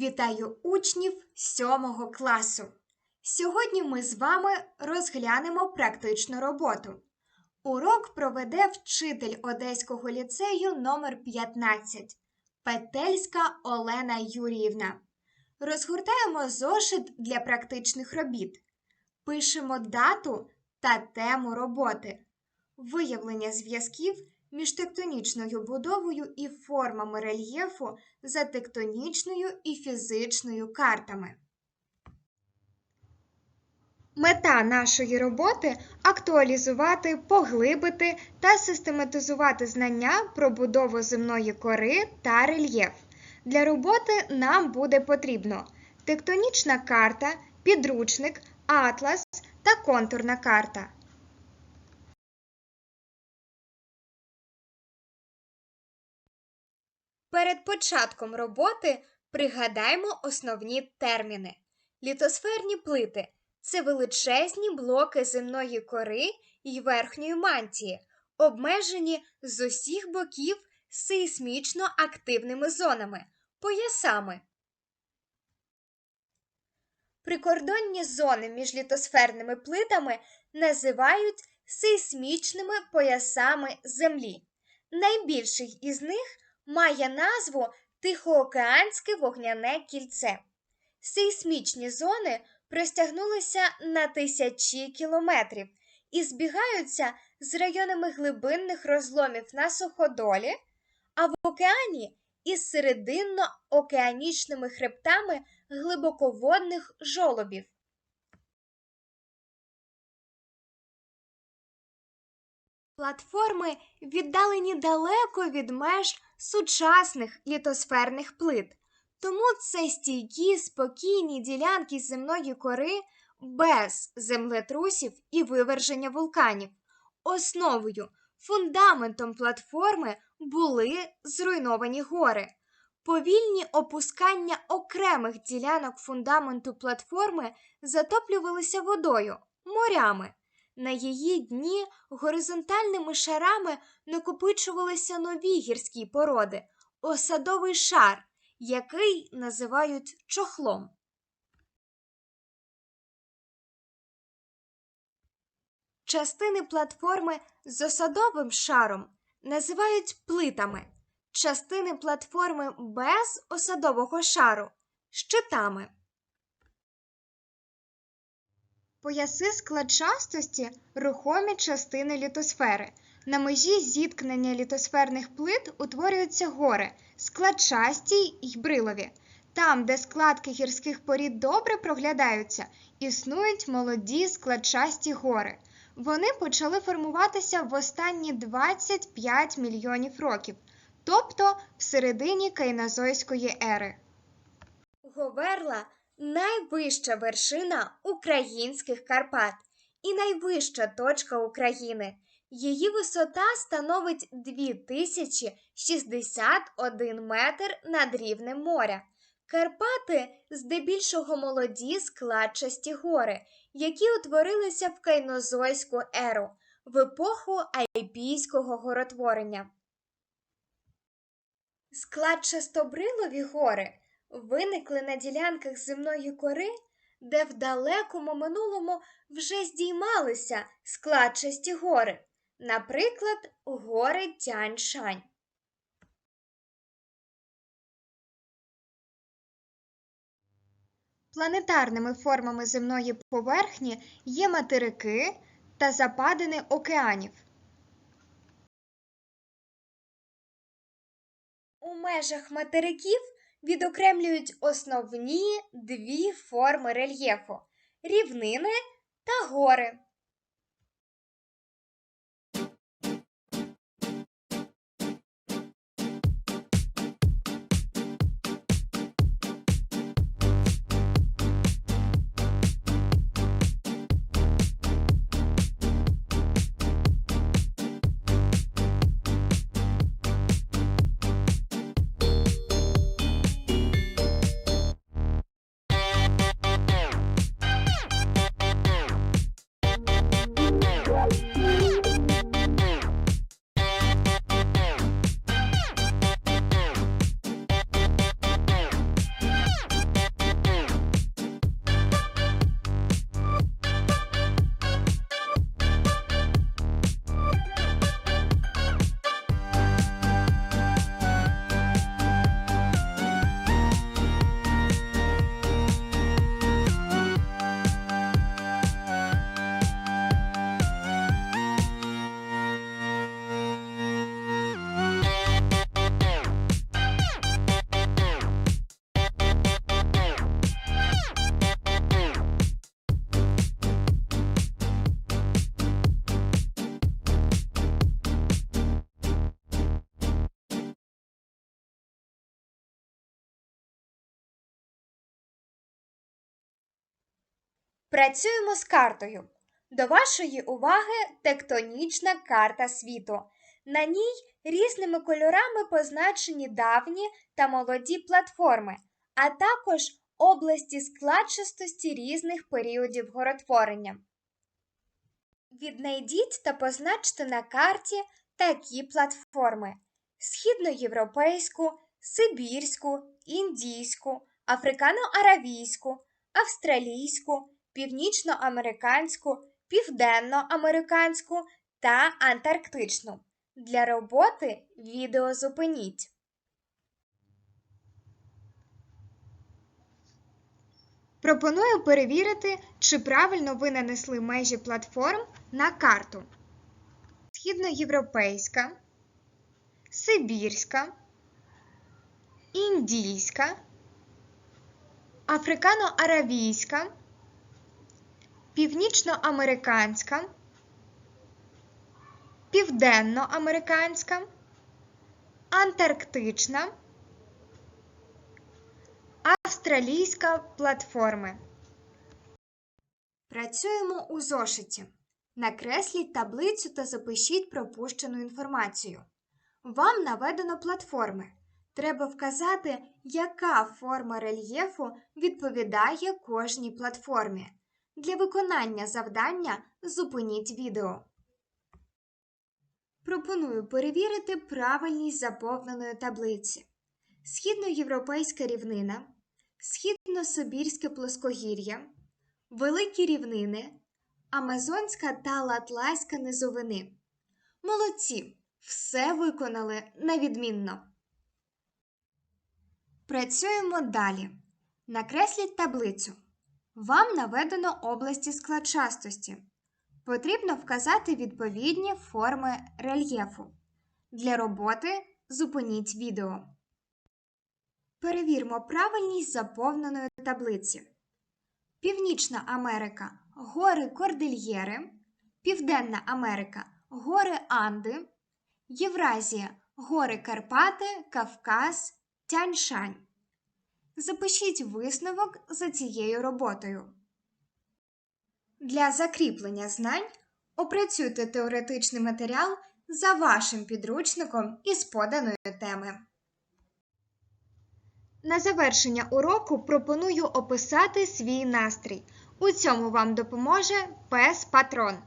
Вітаю учнів 7 класу. Сьогодні ми з вами розглянемо практичну роботу. Урок проведе вчитель Одеського ліцею номер 15 Петельська Олена Юріївна. Розгортаємо зошит для практичних робіт. Пишемо дату та тему роботи. Виявлення зв'язків між тектонічною будовою і формами рельєфу за тектонічною і фізичною картами. Мета нашої роботи актуалізувати, поглибити та систематизувати знання про будову земної кори та рельєф. Для роботи нам буде потрібно тектонічна карта, підручник, атлас та контурна карта. Перед початком роботи пригадаймо основні терміни. Літосферні плити це величезні блоки земної кори й верхньої мантії, обмежені з усіх боків сейсмічно активними зонами, поясами. Прикордонні зони між літосферними плитами називають сейсмічними поясами Землі. Найбільший із них має назву Тихоокеанське вогняне кільце. Сейсмічні зони простягнулися на тисячі кілометрів і збігаються з районами глибинних розломів на суходолі, а в океані із серединно-океанічними хребтами глибоководних жолобів. Платформи віддалені далеко від меж сучасних літосферних плит, тому це стійкі, спокійні ділянки земної кори без землетрусів і виверження вулканів. Основою, фундаментом платформи були зруйновані гори. Повільні опускання окремих ділянок фундаменту платформи затоплювалися водою, морями. На її дні горизонтальними шарами накопичувалися нові гірські породи, осадовий шар, який називають чохлом. Частини платформи з осадовим шаром називають плитами, частини платформи без осадового шару щитами. Пояси складчастості рухомі частини літосфери. На межі зіткнення літосферних плит утворюються гори, складчасті й брилові. Там, де складки гірських порід добре проглядаються, існують молоді складчасті гори. Вони почали формуватися в останні 25 мільйонів років, тобто в середині Кайнозойської ери. Говерла найвища вершина українських Карпат і найвища точка України. Її висота становить 2061 метр над рівнем моря. Карпати здебільшого молоді складчасті гори, які утворилися в Кайнозойську еру в епоху Альпійського горотворення. Складчастобрилові гори виникли на ділянках земної кори, де в далекому минулому вже здіймалися складчасті гори, наприклад, гори Тянь-Шань. Планетарними формами земної поверхні є материки та западини океанів. У межах материків відокремлюють основні дві форми рельєфу рівнини та гори. Працюємо з картою. До вашої уваги тектонічна карта світу. На ній різними кольорами позначені давні та молоді платформи, а також області складчастості різних періодів горотворення. Віднайдіть та позначте на карті такі платформи: східноєвропейську, сибірську, індійську, африкано-аравійську, австралійську, північноамериканську, південноамериканську та антарктичну. Для роботи відео зупиніть. Пропоную перевірити, чи правильно ви нанесли межі платформ на карту. Східноєвропейська, Сибірська, Індійська, Африкано-Аравійська, Північноамериканська, Південноамериканська, Антарктична, Австралійська платформи. Працюємо у зошиті. Накресліть таблицю та запишіть пропущену інформацію. Вам наведено платформи. Треба вказати, яка форма рельєфу відповідає кожній платформі. Для виконання завдання зупиніть відео. Пропоную перевірити правильність заповненої таблиці. Східноєвропейська рівнина, Східно-Сибірське плоскогір'я, Великі рівнини, Амазонська та Латлайська низовини. Молодці! Все виконали навідмінно. Працюємо далі. Накресліть таблицю. Вам наведено області складчастості. Потрібно вказати відповідні форми рельєфу. Для роботи зупиніть відео. Перевірмо правильність заповненої таблиці. Північна Америка гори Кордильєри, Південна Америка гори Анди, Євразія гори Карпати, Кавказ, Тяньшань. Запишіть висновок за цією роботою. Для закріплення знань опрацюйте теоретичний матеріал за вашим підручником із поданої теми. На завершення уроку пропоную описати свій настрій. У цьому вам допоможе пес Патрон.